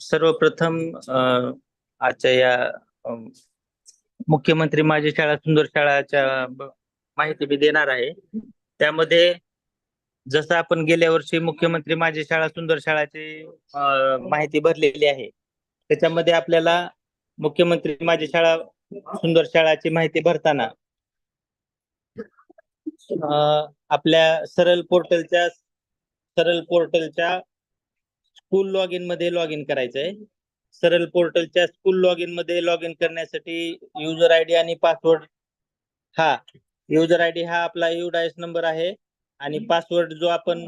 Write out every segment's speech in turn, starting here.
सर्वप्रथम आजच्या या मुख्यमंत्री माझी शाळा सुंदर शाळाच्या माहिती मी देणार आहे. त्यामध्ये जसं आपण गेल्या वर्षी मुख्यमंत्री माझी शाळा सुंदर शाळाची माहिती भरलेली आहे. त्याच्यामध्ये आपल्याला मुख्यमंत्री माझी शाळा सुंदर शाळाची माहिती भरताना आपल्या सरल पोर्टलच्या सरल पोर्टलच्या स्कूल लॉग इनमध्ये लॉग इन करायचंय. सरळ पोर्टलच्या स्कूल लॉग इनमध्ये लॉग इन करण्यासाठी युजर आय डी आणि पासवर्ड हा युजर आय डी हा आपला युडायस नंबर आहे. आणि पासवर्ड जो आपण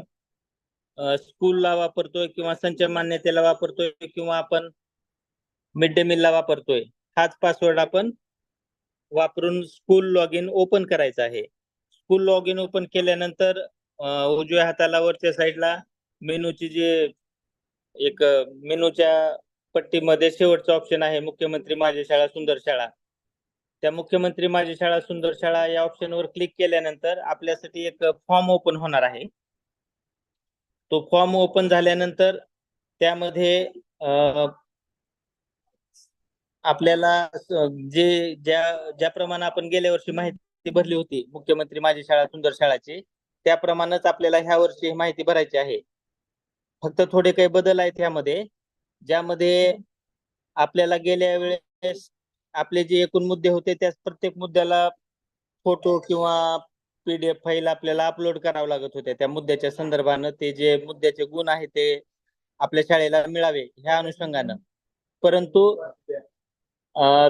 स्कूलला वापरतोय किंवा संच मान्यतेला वापरतोय किंवा आपण मिड डे मीलला वापरतोय हाच पासवर्ड आपण वापरून स्कूल लॉग इन ओपन करायचं आहे. स्कूल लॉग इन ओपन केल्यानंतर उजव्या हाताला वरच्या साईडला मेनूची जे एक मेनूच्या पट्टीमध्ये शेवटचं ऑप्शन आहे मुख्यमंत्री माझी शाळा सुंदर शाळा. त्या मुख्यमंत्री माझी शाळा सुंदर शाळा या ऑप्शनवर क्लिक केल्यानंतर आपल्यासाठी एक फॉर्म ओपन होणार आहे. तो फॉर्म ओपन झाल्यानंतर त्यामध्ये आपल्याला जे ज्या ज्याप्रमाणे आपण गेल्या वर्षी माहिती भरली होती मुख्यमंत्री माझी शाळा सुंदर शाळाची त्याप्रमाणेच आपल्याला ह्या वर्षी माहिती भरायची आहे. फक्त थोडे काही बदल आहेत यामध्ये ज्यामध्ये आपल्याला गेल्या वेळेस आपले जे एकूण मुद्दे होते त्या प्रत्येक मुद्द्याला फोटो किंवा पीडीएफ फाईल आपल्याला अपलोड करावं लागत होत्या. त्या मुद्द्याच्या संदर्भानं ते जे मुद्द्याचे गुण आहेत ते आपल्या शाळेला मिळावे ह्या अनुषंगानं. परंतु अं,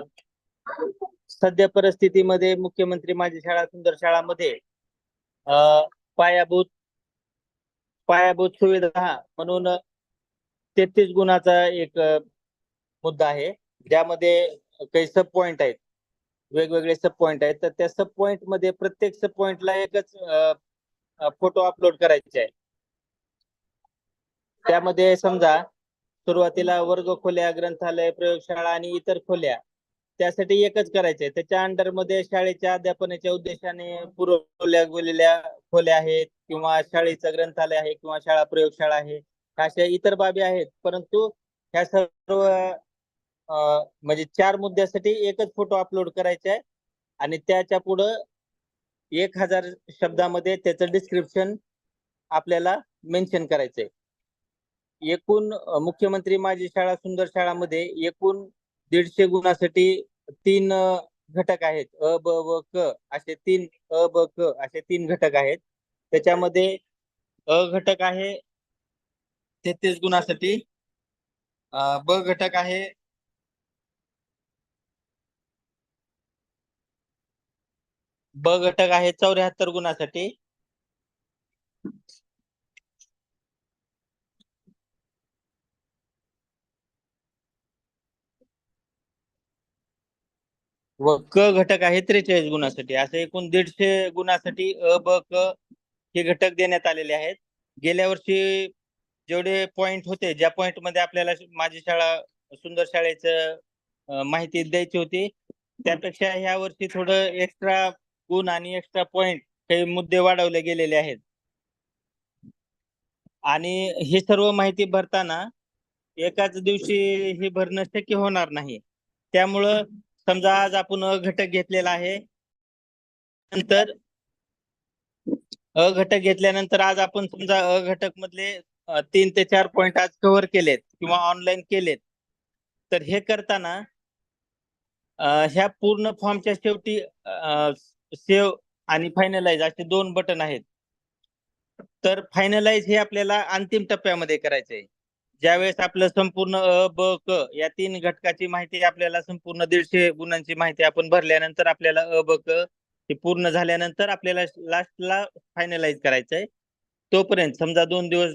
सध्या परिस्थितीमध्ये मुख्यमंत्री माझी शाळा सुंदर शाळामध्ये अं, पायाभूत पायाभूत सुविधा म्हणून तेहतीस गुणाचा एक मुद्दा आहे. ज्यामध्ये काही सब पॉइंट आहेत. वेगवेगळे सब पॉइंट आहेत. तर त्या सब पॉइंटमध्ये प्रत्येक सब पॉइंटला एकच फोटो अपलोड करायचे आहे त्यामध्ये समजा सुरुवातीला वर्ग खोल्या ग्रंथालय प्रयोगशाळा आणि इतर खोल्या त्यासाठी एकच करायचे त्याच्या अंडरमध्ये शाळेच्या अध्यापनाच्या उद्देशाने पुरवल्या गेलेल्या खोल्या आहेत. किंवा शाळेचं ग्रंथालय आहे किंवा शाळा प्रयोगशाळा आहे अशा इतर बाबी आहेत. परंतु ह्या सर्व म्हणजे चार मुद्द्यासाठी एकच फोटो अपलोड करायचे आहे. आणि त्याच्या पुढं एक हजार शब्दामध्ये त्याचं डिस्क्रिप्शन आपल्याला मेन्शन करायचंय. एकूण मुख्यमंत्री माझी शाळा सुंदर शाळामध्ये एकूण दीडशे गुणासाठी तीन घटक आहेत. अ ब व क असे तीन अ ब क असे तीन घटक आहेत. त्याच्यामध्ये अ घटक आहे तेहतीस गुणासाठी. ब घटक आहे ब घटक आहे चौऱ्याहत्तर गुणासाठी. व क घटक आहे त्रेचाळीस गुणासाठी. असे एकूण दीडशे गुणासाठी अ ब क हे घटक देण्यात आलेले आहेत. गेल्या वर्षी जेवढे पॉइंट होते ज्या पॉइंटमध्ये आपल्याला माझी शाळा सुंदर शाळेचं माहिती द्यायची होती त्यापेक्षा ह्या वर्षी थोडं एक्स्ट्रा गुण आणि एक्स्ट्रा पॉइंट काही मुद्दे वाढवले गेलेले आहेत. आणि ही सर्व माहिती भरताना एकाच दिवशी हे भरणं शक्य होणार नाही. त्यामुळं समजा आज आपण घटक घेतलेला आहे. नंतर अ घटक घेतल्यानंतर आज आपण समजा अ घटक मधले तीन ते चार पॉइंट आज कव्हर केलेत किंवा ऑनलाईन केलेत. तर हे करताना ह्या पूर्ण फॉर्मच्या शेवटी सेव्ह आणि फायनलाइज असे दोन बटन आहेत. तर फायनलाइज हे आपल्याला अंतिम टप्प्यामध्ये करायचं आहे. ज्यावेळेस आपलं संपूर्ण अ ब क या तीन घटकाची माहिती आपल्याला संपूर्ण दीडशे गुणांची माहिती आपण भरल्यानंतर आपल्याला अ ब क ते पूर्ण झाल्यानंतर आपल्याला लास्टला फायनलाइज करायचं आहे तोपर्यंत समजा दोन दिवस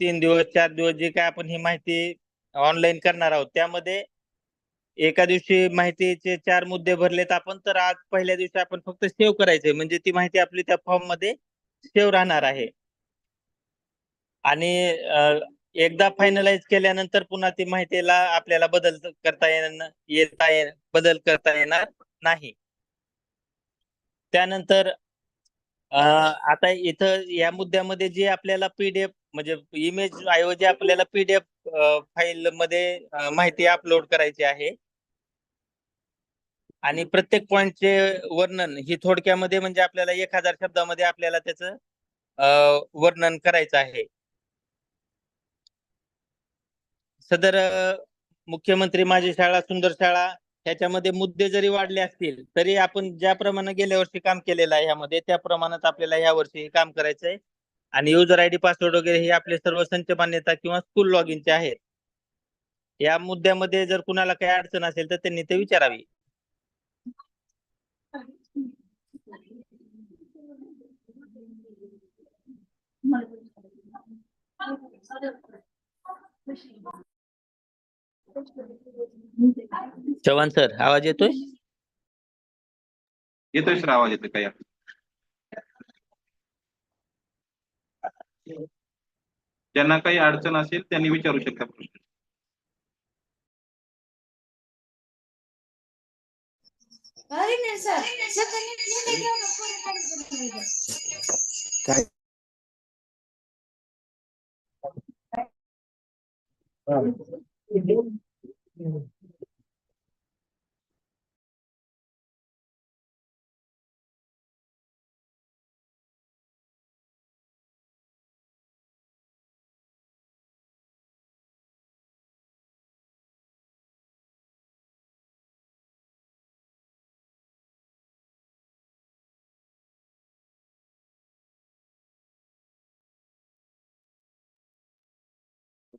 तीन दिवस चार दिवस जे काय आपण ही माहिती ऑनलाईन करणार आहोत त्यामध्ये एका दिवशी माहितीचे चार मुद्दे भरलेत आपण तर आज पहिल्या दिवशी आपण फक्त सेव्ह करायचंय. म्हणजे ती माहिती आपली त्या फॉर्ममध्ये सेव्ह राहणार आहे. आणि एकदा फायनलाइज केल्यानंतर पुन्हा ती माहितीला आपल्याला बदल करता येणार येता ये बदल करता येणार नाही. त्यानंतर अ, आता इथं या मुद्द्यामध्ये जे आपल्याला पीडीएफ म्हणजे इमेज ऐवजी आपल्याला पीडीएफ फाईल मध्ये माहिती अपलोड करायची आहे. आणि प्रत्येक पॉइंटचे वर्णन ही थोडक्यामध्ये म्हणजे आपल्याला एक हजार शब्दामध्ये आपल्याला त्याचं वर्णन करायचं आहे. सदर मुख्यमंत्री माझी शाळा सुंदर शाळा ह्याच्यामध्ये मुद्दे जरी वाढले असतील तरी आपण ज्याप्रमाणे गेल्या वर्षी काम केलेलं आहे यामध्ये त्या प्रमाणात आपल्याला ह्या वर्षी हे काम करायचंय. आणि युजर आयडी पासवर्ड वगैरे हे आपले सर्व संच मान्यता किंवा स्कूल लॉग इनचे आहेत. या मुद्द्यामध्ये जर कुणाला काही अडचण असेल तर त्यांनी ते विचारावी. चव्हाण सर आवाज येतोय? येतोय सर आवाज येतोय काही. ज्यांना काही अडचण असेल त्यांनी विचारू शकता. प्रश्न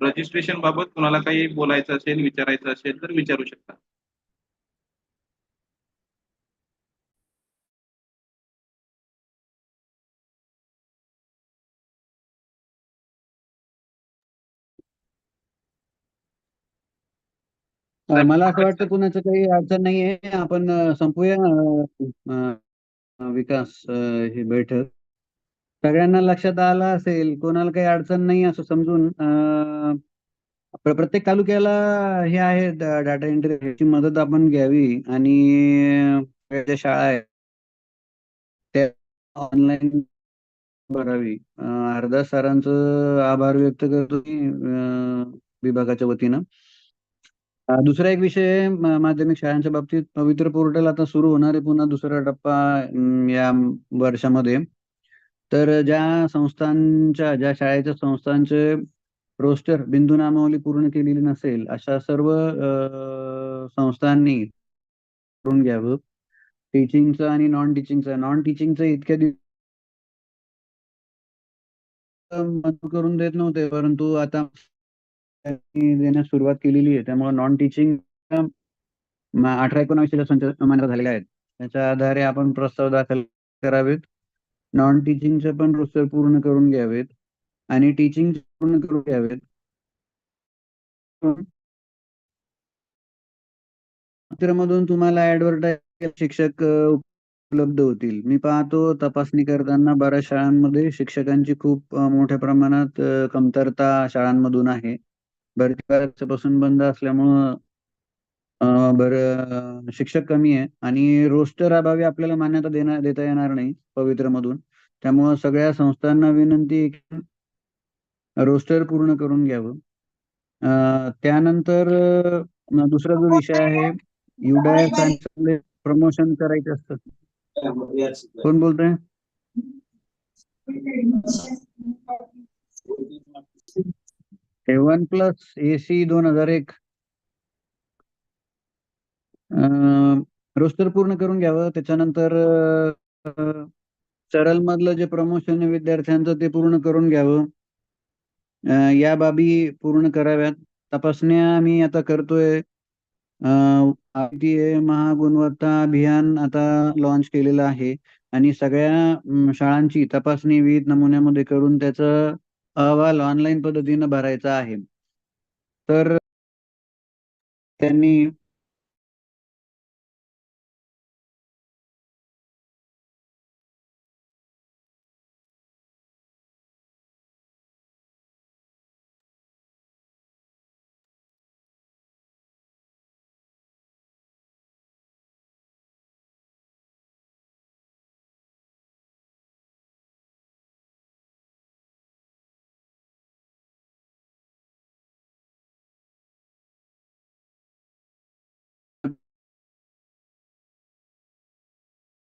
रजिस्ट्रेशन बाबत कुणाला काही बोलायचं असेल विचारायचं असेल तर विचारू शकता. मला असं वाटतं कुणाचं काही अडचण नाहीये. आपण संपूया विकास ही बैठक. सगळ्यांना लक्षात आलं असेल कोणाला काही अडचण नाही असं समजून प्रत्येक तालुक्याला हे आहे डाटा एंट्रीची मदत आपण घ्यावी आणि ज्या शाळा आहेत त्या ऑनलाईन भरावी. अर्धा हरदास सरांचं आभार व्यक्त करतो मी विभागाच्या वतीनं. दुसरा एक विषय माध्यमिक शाळांच्या बाबतीत पवित्र पोर्टल आता सुरू होणार आहे पुन्हा दुसरा टप्पा या वर्षामध्ये. तर ज्या संस्थांच्या ज्या शाळेच्या संस्थांचे रोस्टर बिंदू नामावली पूर्ण केलेली नसेल अशा सर्व संस्थांनी करून घ्यावं. टीचिंगचं आणि नॉन टीचिंगचं नॉन टीचिंगचं इतक्या दिवस करून देत नव्हते परंतु आता देण्यास सुरुवात केलेली आहे. त्यामुळे नॉन टीचिंग अठरा एकोणावीसच्या संच मान्यता झालेल्या आहेत. त्याच्या आधारे आपण प्रस्ताव दाखल करावेत. नॉन टीचिंगचे पण रोस्टर पूर्ण करून घ्यावेत. आणि टीचिंग पूर्ण करून घ्यावेत. मधून तुम्हाला ऍडव्हर्टाईज शिक्षक उपलब्ध होतील. मी पाहतो तपासणी करताना बऱ्याच शाळांमध्ये शिक्षकांची खूप मोठ्या प्रमाणात कमतरता शाळांमधून आहे. बरेच वर्षापासून बंद असल्यामुळं बर शिक्षक कमी आहे. आणि रोस्टर अभावी आपल्याला मान्यता देणार देता येणार नाही पवित्र मधून त्यामुळं सगळ्या संस्थांना विनंती रोस्टर पूर्ण करून घ्यावं. त्यानंतर दुसरा जो विषय आहे आणि प्रमोशन करायचे असतं. कोण बोलतोय? वन प्लस एसी दोन हजार एक. रोस्टर पूर्ण करून घ्यावं. त्याच्यानंतर सरल मधलं जे प्रमोशन आहे विद्यार्थ्यांचं ते पूर्ण करून घ्यावं. या बाबी पूर्ण कराव्यात. तपासण्या आम्ही आता करतोय. आय महागुणवत्ता अभियान आता लॉन्च केलेलं आहे. आणि सगळ्या शाळांची तपासणी विविध नमुन्यामध्ये करून त्याचा अहवाल ऑनलाईन पद्धतीनं भरायचा आहे. तर त्यांनी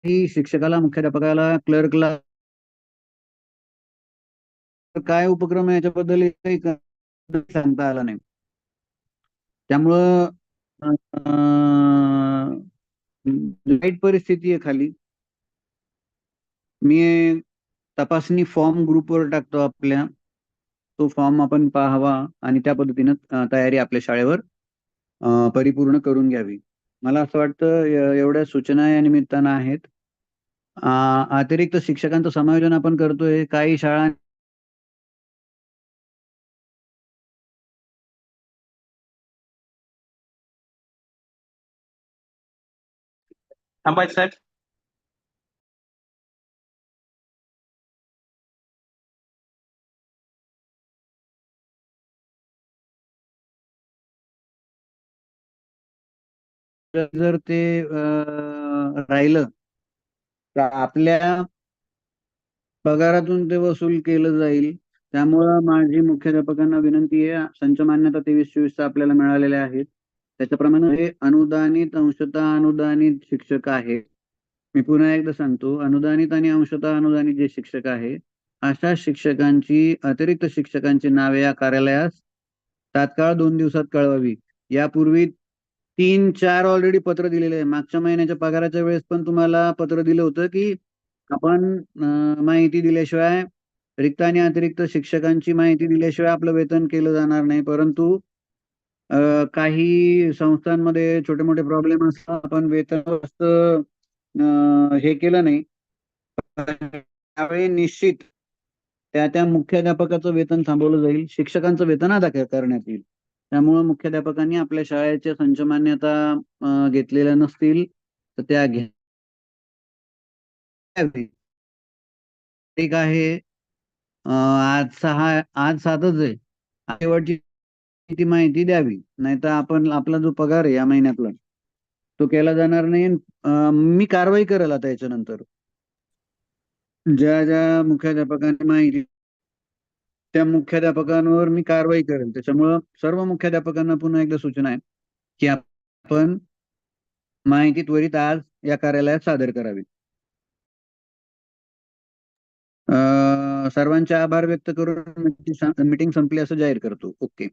शिक्षकाला मुख्याध्यापकाला क्लर्कला काय उपक्रम आहे याच्याबद्दल काही सांगता आला नाही. त्यामुळं वाईट परिस्थिती आहे खाली. मी तपासणी फॉर्म ग्रुपवर टाकतो आपल्या. तो फॉर्म आपण पाहावा आणि त्या पद्धतीनं तयारी आपल्या शाळेवर परिपूर्ण करून घ्यावी. मला असं वाटतं एवढ्या सूचना या निमित्तानं आहेत. अतिरिक्त शिक्षकांचं समायोजन आपण करतोय. काही शाळा थांबायचं साहेब. जर ते राहिलं तर आपल्या पगारातून ते वसूल केलं जाईल. त्यामुळं माझी मुख्याध्यापकांना विनंती आहे संच मान्यता तेवीस चोवीसचा आपल्याला मिळालेल्या आहेत. त्याच्याप्रमाणे हे अनुदानित अंशता अनुदानित शिक्षक आहे. मी पुन्हा एकदा सांगतो अनुदानित आणि अंशता अनुदानित जे शिक्षक आहे अशा शिक्षकांची अतिरिक्त शिक्षकांची नावे या कार्यालयास तात्काळ दोन दिवसात कळवावी. यापूर्वी तीन चार ऑलरेडी पत्र दिलेले आहे मागच्या महिन्याच्या पगाराच्या वेळेस पण तुम्हाला पत्र दिलं होतं की आपण माहिती दिल्याशिवाय रिक्त आणि अतिरिक्त शिक्षकांची माहिती दिल्याशिवाय आपलं वेतन केलं जाणार नाही. परंतु काही संस्थांमध्ये छोटे मोठे प्रॉब्लेम असतात. आपण वेतन हे केलं नाही. त्यावेळी निश्चित त्या त्या मुख्याध्यापकाचं वेतन थांबवलं जाईल. शिक्षकांचं वेतन अदा करण्यात येईल. त्यामुळं मुख्याध्यापकांनी आपल्या शाळेच्या संच मान्यता घेतलेल्या नसतील तर त्या घ्या. घ्यावी. ठीक आहे आज सहा आज सातच आहे. शेवटची ती माहिती द्यावी. नाहीतर आपण आपला जो पगार आहे या महिन्यातला तो केला जाणार नाही मी कारवाई करेल आता याच्यानंतर. ज्या ज्या मुख्याध्यापकांनी माहिती त्या मुख्याध्यापकांवर मी कारवाई करेल. त्याच्यामुळं सर्व मुख्याध्यापकांना पुन्हा एकदा सूचना आहे की आपण माहिती त्वरित आज या कार्यालयात सादर करावी. सर्वांचे आभार व्यक्त करून मीटिंग संपली असं जाहीर करतो. ओके.